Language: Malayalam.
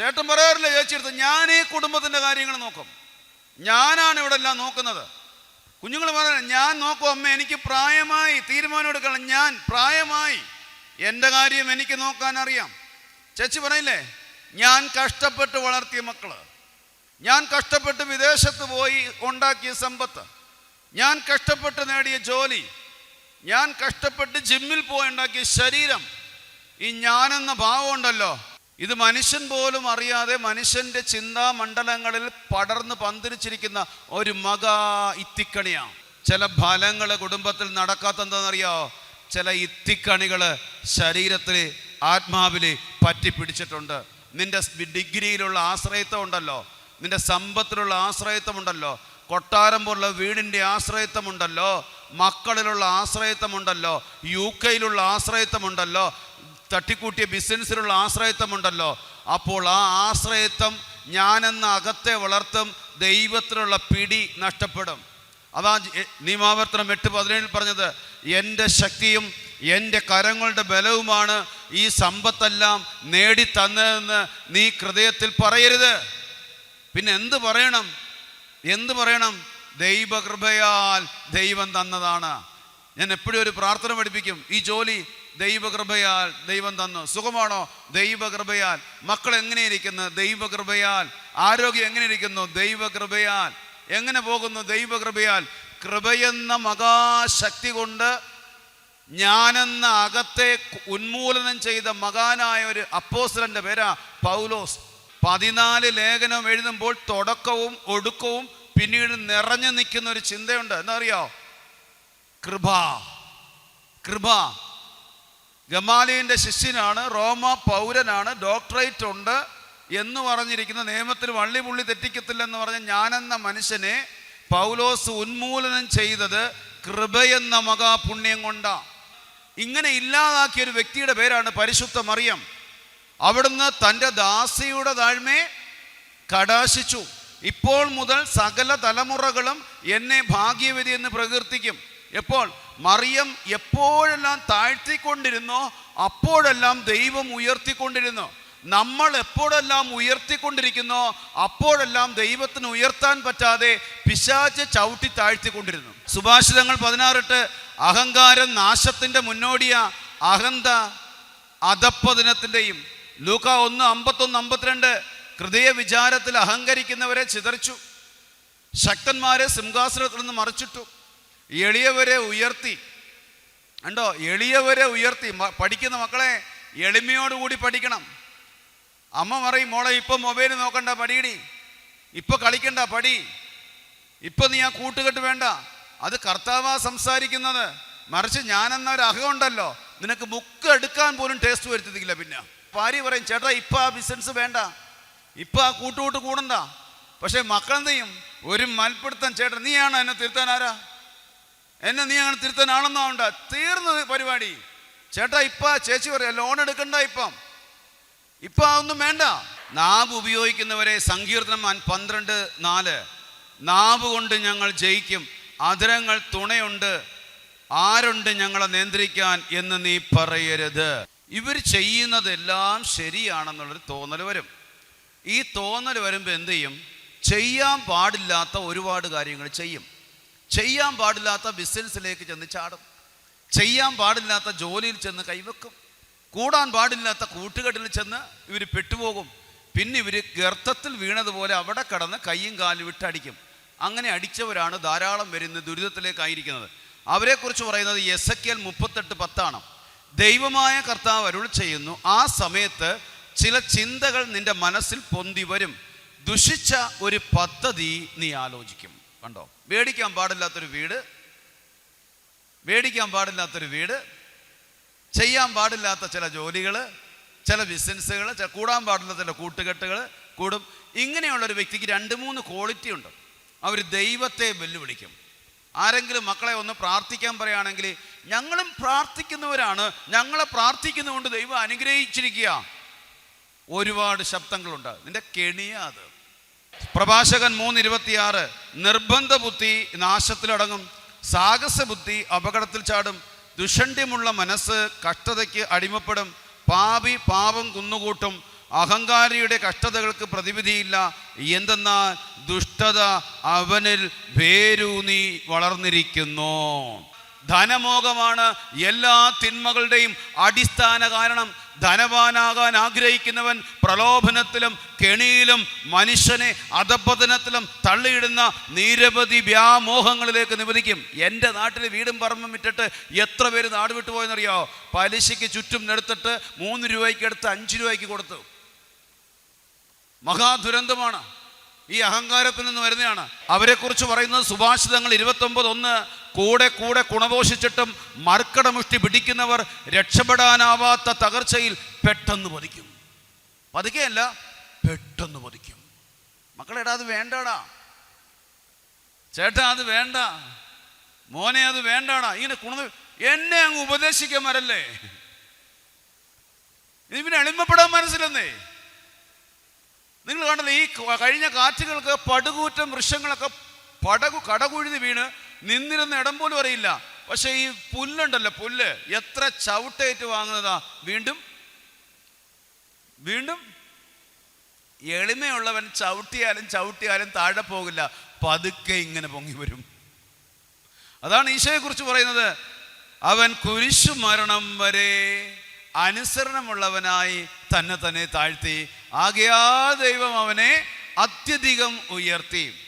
ചേട്ടൻ പറയാറില്ല ചേച്ചിയെടുത്ത് ഞാൻ ഈ കുടുംബത്തിന്റെ കാര്യങ്ങൾ നോക്കും. ഞാനാണ് ഇവിടെ എല്ലാം നോക്കുന്നത്. കുഞ്ഞുങ്ങൾ പറയാൻ ഞാൻ നോക്കും അമ്മ എനിക്ക് പ്രായമായി തീരുമാനം എടുക്കണം ഞാൻ പ്രായമായി എന്റെ കാര്യം എനിക്ക് നോക്കാൻ അറിയാം. ചേച്ചി പറയില്ലേ ഞാൻ കഷ്ടപ്പെട്ട് വളർത്തിയ മക്കൾ. ഞാൻ കഷ്ടപ്പെട്ട് വിദേശത്ത് പോയി ഉണ്ടാക്കിയ സമ്പത്ത്. ഞാൻ കഷ്ടപ്പെട്ട് നേടിയ ജോലി. ഞാൻ കഷ്ടപ്പെട്ട് ജിമ്മിൽ പോയി ഉണ്ടാക്കിയ ശരീരം. ഈ ഞാനെന്ന ഭാവം ഉണ്ടല്ലോ ഇത് മനുഷ്യൻ പോലും അറിയാതെ മനുഷ്യന്റെ ചിന്താമണ്ഡലങ്ങളിൽ പടർന്ന് പന്തിരിച്ചിരിക്കുന്ന ഒരു മകാ ഇത്തിക്കണിയാണ്. ചില ഫലങ്ങൾ കുടുംബത്തിൽ നടക്കാത്തെന്താണെന്നറിയോ? ചില ഇത്തിക്കണികൾ ശരീരത്തിൽ ആത്മാവിൽ പറ്റിപ്പിടിച്ചിട്ടുണ്ട്. നിന്റെ ഡിഗ്രിയിലുള്ള ആശ്രയത്വം ഉണ്ടല്ലോ നിന്റെ സമ്പത്തിലുള്ള ആശ്രയത്വമുണ്ടല്ലോ. കൊട്ടാരം പോലുള്ള വീടിന്റെ ആശ്രയത്വമുണ്ടല്ലോ. മക്കളിലുള്ള ആശ്രയത്വമുണ്ടല്ലോ. യു കെയിലുള്ള ആശ്രയത്വമുണ്ടല്ലോ. തട്ടിക്കൂട്ടിയ ബിസിനസ്സിലുള്ള ആശ്രയത്വമുണ്ടല്ലോ. അപ്പോൾ ആ ആശ്രയത്വം ഞാനെന്ന അകത്തെ വളർത്തും ദൈവത്തിലുള്ള പിടി നഷ്ടപ്പെടും. അതാ നിയമാവർത്തനം എട്ട് പതിനേഴിൽ പറഞ്ഞത് എന്റെ ശക്തിയും എന്റെ കരങ്ങളുടെ ബലവുമാണ് ഈ സമ്പത്തെല്ലാം നേടിത്തന്നതെന്ന് നീ ഹൃദയത്തിൽ പറയരുത്. പിന്നെ എന്ത് പറയണം? എന്ത് പറയണം? ദൈവകൃപയാൽ ദൈവം തന്നതാണ്. ഞാൻ എപ്പോഴും ഒരു പ്രാർത്ഥന പഠിപ്പിക്കും ഈ ജോലി ദൈവകൃപയാൽ ദൈവം തന്നു. സുഖമാണോ? ദൈവകൃപയാൽ. മക്കൾ എങ്ങനെ ഇരിക്കുന്നു ദൈവകൃപയാൽ. ആരോഗ്യം എങ്ങനെ ഇരിക്കുന്നു ദൈവകൃപയാൽ. എങ്ങനെ പോകുന്നു? ദൈവകൃപയാൽ. കൃപയെന്ന മഹാശക്തി കൊണ്ട് ഞാനെന്ന അകത്തെ ഉന്മൂലനം ചെയ്ത മകാനായ ഒരു അപ്പോസ്റ്റലന്റെ പേരാ പൗലോസ്. പതിനാല് ലേഖനം എഴുതുമ്പോൾ തുടക്കവും ഒടുക്കവും പിന്നീട് നിറഞ്ഞു നിൽക്കുന്ന ഒരു ചിന്തയുണ്ട്. എന്താ അറിയോ? കൃപ. കൃപ. ഗമാലിയന്റെ ശിഷ്യനാണ് റോമ പൗരനാണ് ഡോക്ടറേറ്റ് ഉണ്ട് എന്ന് പറഞ്ഞിരിക്കുന്ന നിയമത്തിൽ വള്ളി പുള്ളി തെറ്റിക്കത്തില്ലെന്ന് പറഞ്ഞ ഞാനെന്ന മനുഷ്യനെ പൗലോസ് ഉന്മൂലനം ചെയ്തത് കൃപയെന്ന മഹാപുണ്യം കൊണ്ടാണ് ഇങ്ങനെ ഇല്ലാതാക്കിയ ഒരു വ്യക്തിയുടെ പേരാണ് പരിശുദ്ധ മറിയം. അവിടുന്ന് തന്റെ ദാസിയുടെ താഴ്മയെ കടാശിച്ചു. ഇപ്പോൾ മുതൽ സകല തലമുറകളും എന്നെ ഭാഗ്യവതി എന്ന് പ്രകീർത്തിക്കും. എപ്പോൾ? മറിയം എപ്പോഴെല്ലാം താഴ്ത്തിക്കൊണ്ടിരുന്നോ അപ്പോഴെല്ലാം ദൈവം ഉയർത്തിക്കൊണ്ടിരുന്നു. നമ്മൾ എപ്പോഴെല്ലാം ഉയർത്തിക്കൊണ്ടിരിക്കുന്നോ അപ്പോഴെല്ലാം ദൈവത്തിന് ഉയർത്താൻ പറ്റാതെ പിശാച്ച് ചവിട്ടി താഴ്ത്തിക്കൊണ്ടിരുന്നു. സുഭാഷിതങ്ങൾ പതിനാറിട്ട് അഹങ്കാരം നാശത്തിന്റെ മുന്നോടിയ അഹന്ത അധപ്പതനത്തിന്റെയും ലൂക്ക ഒന്ന് അമ്പത്തൊന്ന് അമ്പത്തിരണ്ട് ഹൃദയ വിചാരത്തിൽ അഹങ്കരിക്കുന്നവരെ ചിതറിച്ചു. ശക്തന്മാരെ സിംഹാസനത്തിൽ നിന്ന് മറിച്ചിട്ടു. എളിയവരെ ഉയർത്തി. ഉണ്ടോ എളിയവരെ ഉയർത്തി. പഠിക്കുന്ന മക്കളെ എളിമയോടുകൂടി പഠിക്കണം. അമ്മ പറയും മോളെ ഇപ്പൊ മൊബൈൽ നോക്കണ്ട പടിയിടി. ഇപ്പൊ കളിക്കണ്ട പടി. ഇപ്പൊ നീ ആ കൂട്ടുകെട്ട് വേണ്ട. അത് കർത്താവാ സംസാരിക്കുന്നത്. മറിച്ച് ഞാനെന്ന ഒരു അഹമുണ്ടല്ലോ നിനക്ക് ബുക്ക് എടുക്കാൻ പോലും ടേസ്റ്റ് വരുത്തിയില്ല പിന്നെ. ഭാര്യ പറയും ചേട്ടാ ഇപ്പൊ ആ ബിസിനസ് വേണ്ട. ഇപ്പൊ ആ കൂട്ടുകൂട്ട് കൂടണ്ട പക്ഷെ മക്കളെന്തെയും ഒരു മൽപ്പിടുത്തം ചേട്ടൻ നീയാണ് എന്നെ തിരുത്താൻ ആരാ? എന്നെ നീ അങ്ങനെ തിരുത്താൻ ആളൊന്നും തീർന്നത് പരിപാടി. ചേട്ടാ ഇപ്പ ചേച്ചി പറയാ ലോൺ എടുക്കണ്ട ഇപ്പം. ഇപ്പൊ അതൊന്നും വേണ്ട. നാവ് ഉപയോഗിക്കുന്നവരെ സങ്കീർത്തനം പന്ത്രണ്ട് നാല്. നാവ് കൊണ്ട് ഞങ്ങൾ ജയിക്കും. അധരങ്ങൾ തുണയുണ്ട്. ആരുണ്ട് ഞങ്ങളെ നിയന്ത്രിക്കാൻ എന്ന് നീ പറയരുത്. ഇവർ ചെയ്യുന്നതെല്ലാം ശരിയാണെന്നുള്ളൊരു തോന്നൽ വരും. ഈ തോന്നൽ വരുമ്പോൾ എന്ത് ചെയ്യും? ചെയ്യാൻ പാടില്ലാത്ത ഒരുപാട് കാര്യങ്ങൾ ചെയ്യും. ചെയ്യാൻ പാടില്ലാത്ത ബിസിനസ്സിലേക്ക് ചെന്ന് ചാടും. ചെയ്യാൻ പാടില്ലാത്ത ജോലിയിൽ ചെന്ന് കൈവെക്കും. കൂടാൻ പാടില്ലാത്ത കൂട്ടുകെട്ടിൽ ചെന്ന് ഇവർ പെട്ടുപോകും. പിന്നെ ഇവർ ഗർത്തത്തിൽ വീണതുപോലെ അവിടെ കടന്ന് കൈയും കാലും വിട്ടടിക്കും അങ്ങനെ അടിച്ചവരാണ് ധാരാളം വരുന്ന ദുരിതത്തിലേക്കായിരിക്കുന്നത്. അവരെക്കുറിച്ച് പറയുന്നത് എസ് മുപ്പത്തെട്ട് പത്താണ്. ദൈവമായ കർത്താവ് അരുൾ ചെയ്യുന്നു ആ സമയത്ത് ചില ചിന്തകൾ നിന്റെ മനസ്സിൽ പൊന്തി വരും. ദുഷിച്ച ഒരു പദ്ധതി നീ ആലോചിക്കും. കണ്ടോ? മേടിക്കാൻ പാടില്ലാത്തൊരു വീട് മേടിക്കാൻ പാടില്ലാത്തൊരു വീട് ചെയ്യാൻ പാടില്ലാത്ത ചില ജോലികൾ ചില ബിസിനസ്സുകൾ കൂടാൻ പാടില്ലാത്ത ചില കൂട്ടുകെട്ടുകൾ കൂടും. ഇങ്ങനെയുള്ളൊരു വ്യക്തിക്ക് രണ്ട് മൂന്ന് ക്വാളിറ്റി ഉണ്ട്. അവർ ദൈവത്തെ വെല്ലുവിളിക്കും. ആരെങ്കിലും മക്കളെ ഒന്ന് പ്രാർത്ഥിക്കാൻ പറയുകയാണെങ്കിൽ ഞങ്ങളും പ്രാർത്ഥിക്കുന്നവരാണ്. ഞങ്ങളെ പ്രാർത്ഥിക്കുന്നതുകൊണ്ട് ദൈവം അനുഗ്രഹിച്ചിരിക്കുക ഒരുപാട് ശബ്ദങ്ങളുണ്ട്. നിന്റെ കെണിയാ അത്. പ്രഭാഷകൻ മൂന്ന് ഇരുപത്തിയാറ് നിർബന്ധ ബുദ്ധി നാശത്തിലടങ്ങും സാഹസ ബുദ്ധി അപകടത്തിൽ ചാടും ദുഷണ്ടിമുള്ള മനസ്സ് കഷ്ടതയ്ക്ക് അടിമപ്പെടും പാപി പാപം കുന്നുകൂട്ടും അഹങ്കാരിയുടെ കഷ്ടതകൾക്ക് പ്രതിവിധിയില്ല എന്തെന്നാൽ ദുഷ്ടത അവനിൽ വേരൂന്നി വളർന്നിരിക്കുന്നു. ധനമോഹമാണ് എല്ലാ തിന്മകളുടെയും അടിസ്ഥാന കാരണം. ധനവാനാകാൻ ആഗ്രഹിക്കുന്നവൻ പ്രലോഭനത്തിലും കെണിയിലും മനുഷ്യനെ അധപതനത്തിലും തള്ളിയിടുന്ന നിരവധി വ്യാമോഹങ്ങളിലേക്ക് നിവധിക്കും. എന്റെ നാട്ടിൽ വീടും പറമ്പും വിറ്റിട്ട് എത്ര പേര് നാട് വിട്ടുപോയെന്നറിയോ പലിശയ്ക്ക് ചുറ്റും എടുത്തിട്ട് മൂന്ന് രൂപയ്ക്ക് എടുത്ത് അഞ്ച് രൂപയ്ക്ക് കൊടുത്തു. മഹാദുരന്തമാണ്. ഈ അഹങ്കാരത്തിൽ നിന്ന് വരുന്നതാണ്. അവരെക്കുറിച്ച് പറയുന്നത് സുഭാഷിതങ്ങൾ ഇരുപത്തൊമ്പത് ഒന്ന് കൂടെ കൂടെ കുണദോഷിച്ചിട്ടും മർക്കടമുഷ്ടി പിടിക്കുന്നവർ രക്ഷപ്പെടാനാവാത്ത തകർച്ചയിൽ പെട്ടെന്ന് പതിക്കും. പതുക്കെയല്ല പെട്ടെന്ന് പതിക്കും. മക്കളെടാ അത് വേണ്ടടാ. ചേട്ടാ അത് വേണ്ട. മോനെ അത് വേണ്ടാടാ. ഇങ്ങനെ കുണ എന്നെ അങ്ങ് ഉപദേശിക്കാൻ വരല്ലേ പിന്നെ എളിമപ്പെടാൻ മനസ്സിലെന്നേ. നിങ്ങൾ കണ്ടത് ഈ കഴിഞ്ഞ കാറ്റുകൾക്ക് പടുകൂറ്റം വൃക്ഷങ്ങളൊക്കെ പടകു കടകുഴുതി വീണ് നിന്നിരുന്ന ഇടം പോലും അറിയില്ല. പക്ഷേ ഈ പുല്ലുണ്ടല്ലോ പുല്ല്. എത്ര ചവിട്ടേറ്റ് വാങ്ങുന്നതാ. വീണ്ടും വീണ്ടും എളിമയുള്ളവൻ ചവിട്ടിയാലും ചവിട്ടിയാലും താഴെ പോകില്ല. പതുക്കെ ഇങ്ങനെ പൊങ്ങി വരും. അതാണ് ഈശോയെ കുറിച്ച് പറയുന്നത്. അവൻ കുരിശു മരണം വരെ അനുസരണമുള്ളവനായി തന്നെ തന്നെ താഴ്ത്തി. ആകയാ ദൈവം അവനെ അത്യധികം ഉയർത്തി.